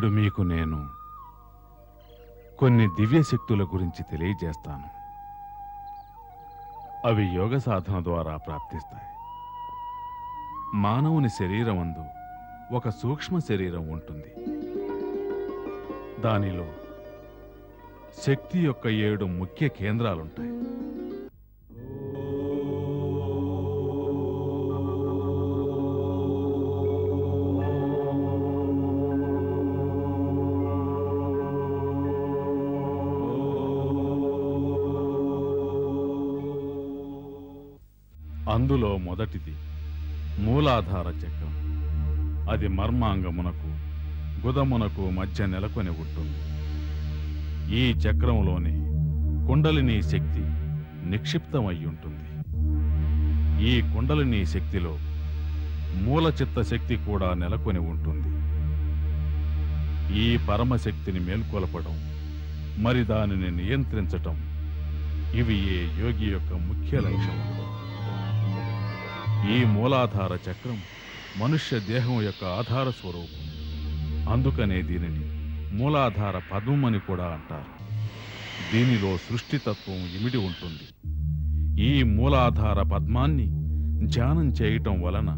నేడు మీకు నేను కొన్ని దివ్య శక్తుల గురించి తెలియజేస్తాను. అవి యోగ సాధన ద్వారా ప్రాప్తిస్తాయి. మానవుని శరీరం అందు ఒక సూక్ష్మ శరీరం ఉంటుంది. దానిలో శక్తి యొక్క ఏడు ముఖ్య కేంద్రాలుంటాయి. అందులో మొదటిది మూలాధార చక్రం. అది మర్మాంగమునకు గుదమునకు మధ్య నెలకొని ఉంటుంది ఈ చక్రంలోనే కుండలిని శక్తి నిక్షిప్తమై ఉంటుంది ఈ కుండలిని శక్తిలో మూల చిత్త శక్తి కూడా నెలకొని ఉంటుంది. ఈ పరమశక్తిని మేల్కొలపడం మరి దానిని నియంత్రించటం ఇవి ఏ యోగి యొక్క ముఖ్య లక్ష్యం ఈ మూలాధార చక్రం మనుష్య దేహం యొక్క ఆధార స్వరూపం. అందుకనే దీనిని మూలాధార పద్మం అని కూడా అంటారు. దీనిలో సృష్టితత్వం ఇమిడి ఉంటుంది. ఈ మూలాధార పద్మాన్ని ధ్యానం చేయటం వలన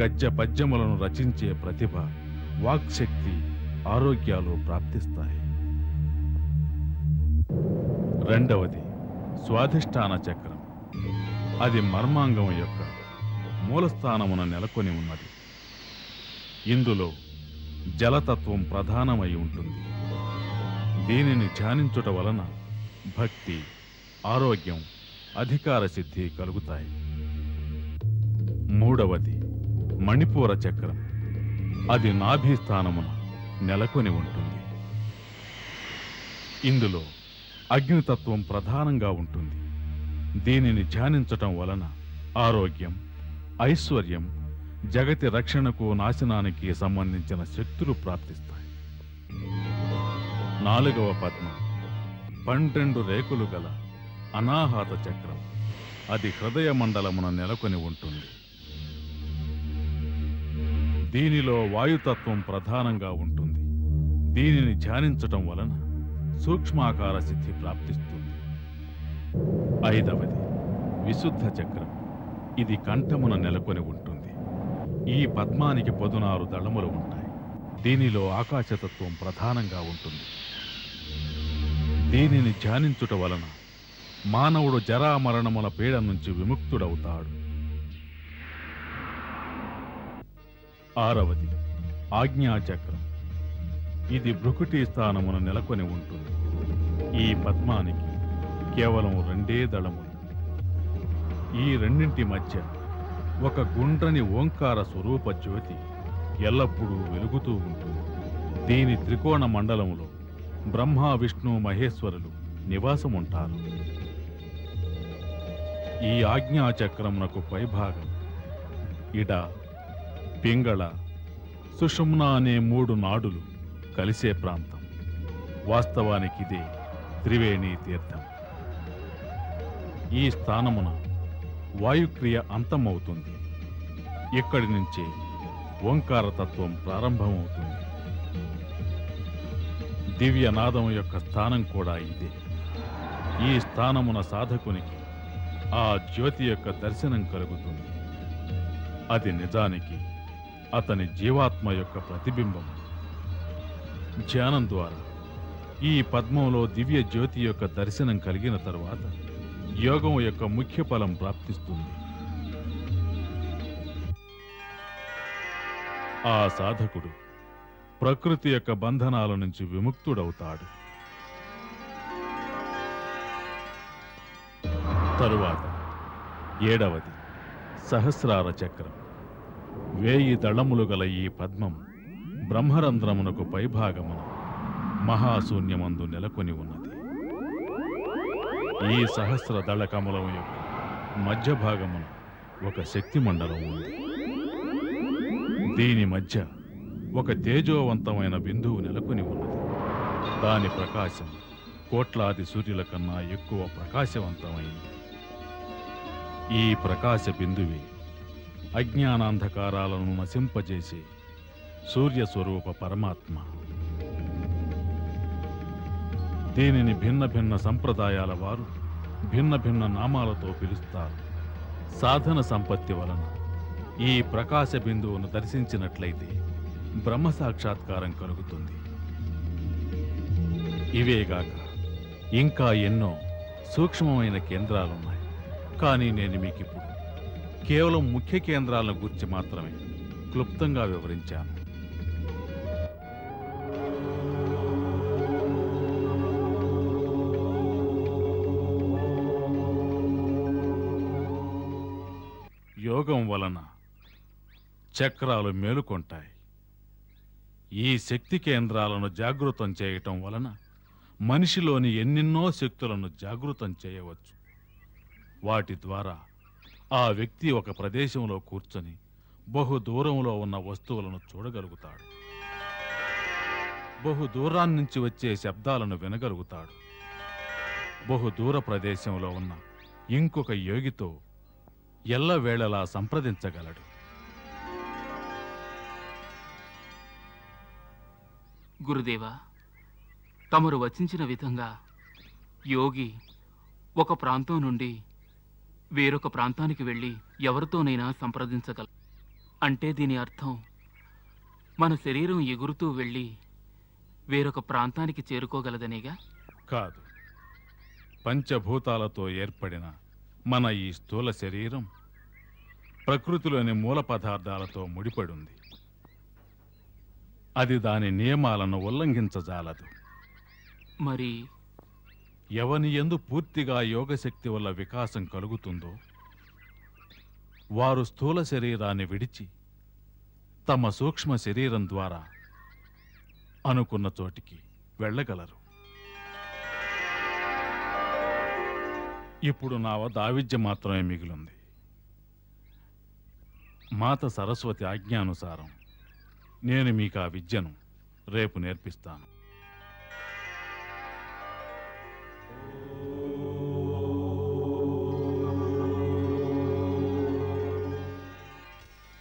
గజ్జ పద్యములను రచించే ప్రతిభ వాక్శక్తి ఆరోగ్యాలు ప్రాప్తిస్తాయి. రెండవది స్వాధిష్టాన చక్రం. అది మర్మాంగం యొక్క మూలస్థానమున నెలకొని ఉన్నది. ఇందులో జలతత్వం ప్రధానమై ఉంటుంది. దీనిని ధ్యానించుట వలన భక్తి ఆరోగ్యం అధికార సిద్ధి కలుగుతాయి. మూడవది మణిపూర చక్రం. అది నాభిస్థానమున నెలకొని ఉంటుంది. ఇందులో అగ్నితత్వం ప్రధానంగా ఉంటుంది. దీనిని ధ్యానించటం వలన ఆరోగ్యం ఐశ్వర్యం జగతి రక్షణకు నాశనానికి సంబంధించిన శక్తులు ప్రాప్తిస్తాయి. నాలుగవ పద్మం. పన్నెండు రేకులు గల అనాహత చక్రం. అది హృదయ మండలమున నెలకొని ఉంటుంది. దీనిలో వాయుతత్వం ప్రధానంగా ఉంటుంది. దీనిని ధ్యానించటం వలన సూక్ష్మాకార సిద్ధి ప్రాప్తిస్తుంది. ఐదవది. విశుద్ధ చక్రం. ఇది కంఠమున నెలకొని ఉంటుంది. ఈ పద్మానికి పదునారు దళములు ఉంటాయి. దీనిలో ఆకాశతత్వం ప్రధానంగా ఉంటుంది. దీనిని ధ్యానించుట వలన మానవుడు జరామరణముల పీడ నుంచి విముక్తుడవుతాడు. ఆరవది. ఆజ్ఞాచక్రం. ఇది భృకుటి స్థానమున నెలకొని ఉంటుంది. ఈ పద్మానికి కేవలం రెండే దళములు. ఈ రెండింటి మధ్య ఒక గుండ్రని ఓంకార స్వరూప జ్యోతి ఎల్లప్పుడూ వెలుగుతూ ఉంటుంది దీని త్రికోణ మండలములో బ్రహ్మ విష్ణు మహేశ్వరులు నివాసముంటారు. ఈ ఆజ్ఞాచక్రమునకు పైభాగం ఇడ పింగళ సుషుమ్న అనే మూడు నాడులు కలిసే ప్రాంతం. వాస్తవానికి ఇదే త్రివేణి తీర్థం. ఈ స్థానమున వాయుక్రియ అంతమవుతుంది. ఇక్కడి నుంచే ఓంకారతత్వం ప్రారంభమవుతుంది. దివ్యనాదం యొక్క స్థానం కూడా ఇదే. ఈ స్థానమున సాధకునికి ఆ జ్యోతి యొక్క దర్శనం కలుగుతుంది. అది నిజానికి అతని జీవాత్మ యొక్క ప్రతిబింబం. ధ్యానం ద్వారా ఈ పద్మంలో దివ్య జ్యోతి యొక్క దర్శనం కలిగిన తరువాత యోగం యొక్క ముఖ్య ఫలం ప్రాప్తిస్తుంది. ఆ సాధకుడు ప్రకృతి యొక్క బంధనాల నుంచి విముక్తుడవుతాడు. తరువాత ఏడవది సహస్రార చక్రం. వేయి దళములు గల ఈ పద్మం బ్రహ్మరంధ్రమునకు పైభాగమున మహాశూన్యమందు నెలకొని ఉన్న ఈ సహస్ర దళ కమలం యొక్క మధ్య భాగమున ఒక శక్తి మండలం ఉంది. దీని మధ్య ఒక తేజోవంతమైన బిందువు నెలకొని ఉన్నది. దాని ప్రకాశం కోట్లాది సూర్యుల కన్నా ఎక్కువ ప్రకాశవంతమైంది ఈ ప్రకాశ బిందువే అజ్ఞానాంధకారాలను నశింపజేసే సూర్య స్వరూప పరమాత్మ. దీనిని భిన్న భిన్న సంప్రదాయాల వారు భిన్న భిన్న నామాలతో పిలుస్తారు. సాధన సంపత్తి వలన ఈ ప్రకాశ బిందువును దర్శించినట్లయితే బ్రహ్మ సాక్షాత్కారం కలుగుతుంది. ఇవేగాక ఇంకా ఎన్నో సూక్ష్మమైన కేంద్రాలున్నాయి. కానీ నేను మీకు ఇప్పుడు కేవలం ముఖ్య కేంద్రాలను గురించి మాత్రమే క్లుప్తంగా వివరించాను. యోగం వలన చక్రాలు మేలుకొంటాయి. ఈ శక్తి కేంద్రాలను జాగృతం చేయటం వలన మనిషిలోని ఎన్నెన్నో శక్తులను జాగృతం చేయవచ్చు. వాటి ద్వారా ఆ వ్యక్తి ఒక ప్రదేశంలో కూర్చొని బహు దూరంలో ఉన్న వస్తువులను చూడగలుగుతాడు. బహు దూరాన్నించి వచ్చే శబ్దాలను వినగలుగుతాడు. బహు దూర ప్రదేశంలో ఉన్న ఇంకొక యోగితో ఎల్లవేళలా సంప్రదించగలడు. గురుదేవా తమరు వచించిన విధంగా యోగి ఒక ప్రాంతం నుండి వేరొక ప్రాంతానికి వెళ్ళి ఎవరితోనైనా సంప్రదించగల. అంటే దీని అర్థం మన శరీరం ఎగురుతూ వెళ్ళి వేరొక ప్రాంతానికి చేరుకోగలదనేగా? కాదు. పంచభూతాలతో ఏర్పడిన మన ఈ స్థూల శరీరం ప్రకృతిలోని మూల పదార్థాలతో ముడిపడుంది. అది దాని నియమాలను ఉల్లంఘించజాలదు. మరి? ఎవని ఎందు పూర్తిగా యోగశక్తి వల్ల వికాసం కలుగుతుందో వారు స్థూల శరీరాన్ని విడిచి తమ సూక్ష్మ శరీరం ద్వారా అనుకున్న చోటికి వెళ్ళగలరు. ఇప్పుడు నా వద్ద ఆ విద్య మాత్రమే మిగిలింది. మాత సరస్వతి ఆజ్ఞానుసారం నేను మీకు ఆ విద్యను రేపు నేర్పిస్తాను.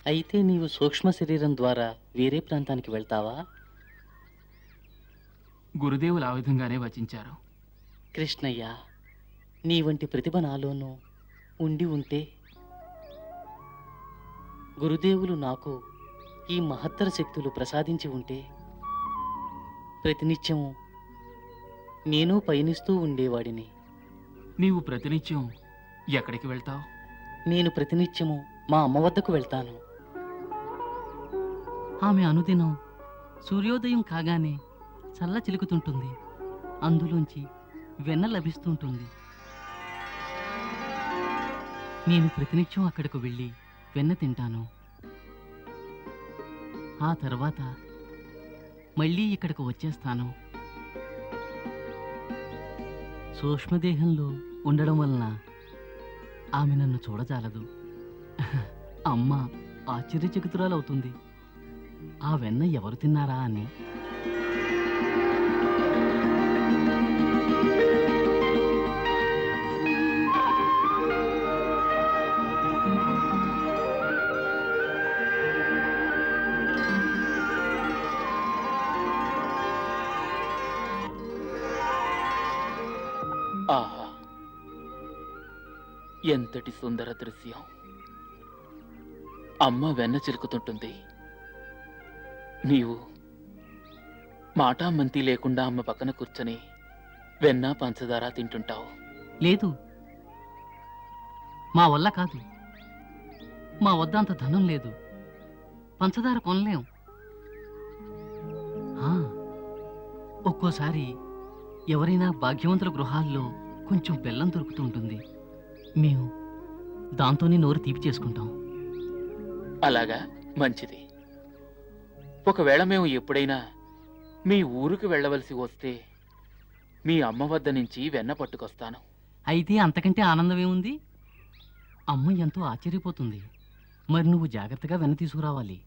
అయితే నీవు సూక్ష్మ శరీరం ద్వారా వేరే ప్రాంతానికి వెళ్తావా? గురుదేవులు ఆ విధంగానే వచించారు. కృష్ణయ్య నీ వంటి ప్రతిభ నాలోనూ ఉండి ఉంటే గురుదేవులు నాకు ఈ మహత్తర శక్తులు ప్రసాదించి ఉంటే ప్రతినిత్యము నేను పయనిస్తూ ఉండేవాడిని. నీవు ప్రతినిత్యం ఎక్కడికి వెళ్తావు? నేను ప్రతినిత్యము మా అమ్మ వద్దకు వెళ్తాను. ఆమె అనుదినం సూర్యోదయం కాగానే చల్ల చిలుకుతుంటుంది. అందులోంచి వెన్న లభిస్తుంటుంది. నేను ప్రతినిత్యం అక్కడికి వెళ్ళి వెన్న తింటాను. ఆ తర్వాత మళ్ళీ ఇక్కడికి వచ్చేస్తాను. సూక్ష్మదేహంలో ఉండడం వలన ఆమె నన్ను చూడజాలదు. అమ్మ ఆశ్చర్యచకితురాలవుతుంది. ఆ వెన్న ఎవరు తిన్నారా అని. ఎంతటి సుందర దృశ్యం. అమ్మ వెన్న చిలుకుతుంటుంది. నీవు మాటా మంతి లేకుండా అమ్మ పక్కన కూర్చొని వెన్న పంచదార తింటుంటావు. లేదు. మా వల్ల కాదు. మా వద్ద అంత ధనం లేదు. పంచదార కొనలేం. ఆ, ఒక్కోసారి ఎవరైనా భాగ్యవంతుల గృహాల్లో కొంచెం బెల్లం దొరుకుతూ ఉంటుంది. మేము దాంతోనే నోరు తీపి చేసుకుంటాం. అలాగా మంచిది. ఒకవేళ మేము ఎప్పుడైనా మీ ఊరికి వెళ్ళవలసి వస్తే మీ అమ్మ వద్ద నుంచి వెన్న పట్టుకొస్తాను. అయితే అంతకంటే ఆనందం ఏముంది? అమ్మ ఎంతో ఆశ్చర్యపోతుంది. మరి నువ్వు జాగ్రత్తగా వెన్న తీసుకురావాలి.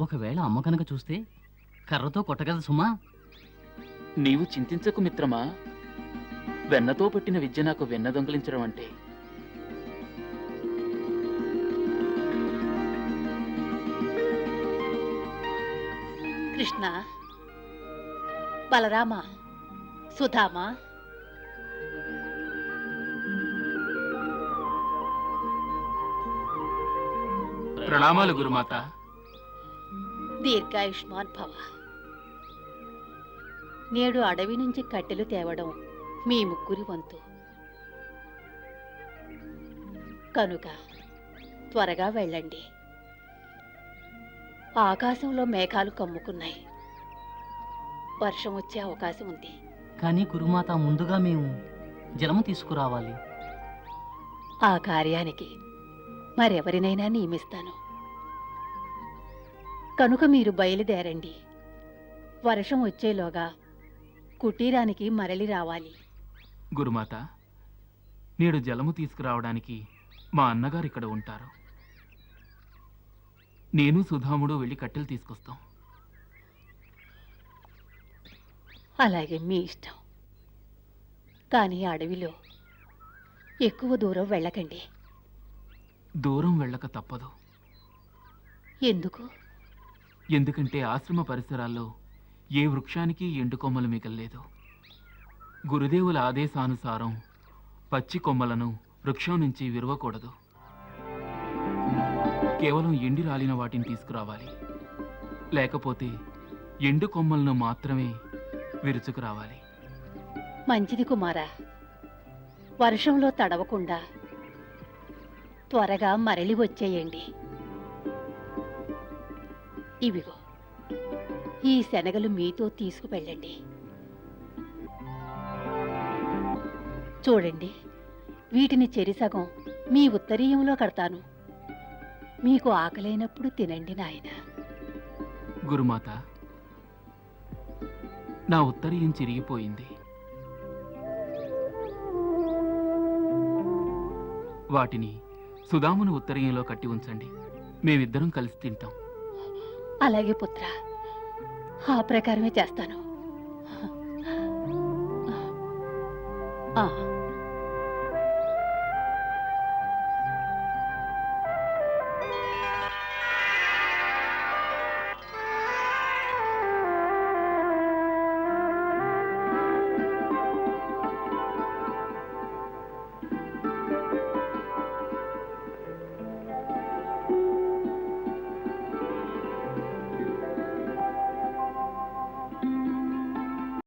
ఒకవేళ అమ్మ కనుక చూస్తే కర్రతో కొట్టగలదు సుమా. నీవు చింతించకు మిత్రమా? వెన్నతో పట్టిన విద్య నాకు వెన్న దొంగిలించడం అంటే కృష్ణ బలరామ సుధామా. ప్రణామాలు గురుమాత. దీర్ఘాయుష్మాన్ భవ నేడు అడవి నుంచి కట్టెలు తేవడం మీ ముగ్గురి వంతు. కనుక త్వరగా వెళ్ళండి. ఆకాశంలో మేఘాలు కమ్ముకున్నాయి. వర్షం వచ్చే అవకాశం ఉంది. కానీ గురుమాత ముందుగా మేము జలము తీసుకురావాలి. ఆ కార్యానికి మరెవరినైనా నియమిస్తాను. కనుక మీరు బయలుదేరండి. వర్షం వచ్చేలోగా కుటీరానికి మరలి రావాలి. గురుమాత నేడు జలము తీసుకురావడానికి మా అన్నగారు ఇక్కడ ఉంటారు. నేను సుధాముడు వెళ్ళి కట్టెలు తీసుకొస్తాం. అలాగే మీ ఇష్టం. కానీ అడవిలో ఎక్కువ దూరం వెళ్ళకండి. దూరం వెళ్ళక తప్పదు. ఎందుకు? ఎందుకంటే ఆశ్రమ పరిసరాల్లో ఏ వృక్షానికి ఎండు కొమ్మలు మిగల్లేదు. గురుదేవుల ఆదేశానుసారం పచ్చి కొమ్మలను వృక్షం నుంచి విరవకూడదు. కేవలం ఎండి రాలిన వాటిని తీసుకురావాలి. లేకపోతే ఎండు కొమ్మలను మాత్రమే విరుచుకురావాలి. మంచిది కుమారా. వర్షంలో తడవకుండా త్వరగా మరలి వచ్చేయండి. ఇవిగో ఈ శనగలు మీతో తీసుకువెళ్ళండి. చూడండి వీటిని చెరిసగం మీ ఉత్తరీయంలో కడతాను. మీకు ఆకలైనప్పుడు తినండి నాయనా. గురుమాత నా ఉత్తరీయం చిరిగిపోయింది. వాటిని సుధాముని ఉత్తరీయంలో కట్టి ఉంచండి. మేమిద్దరం కలిసి తింటాం. అలాగే పుత్ర. ఆ ప్రకారమే చేస్తాను. ఆ.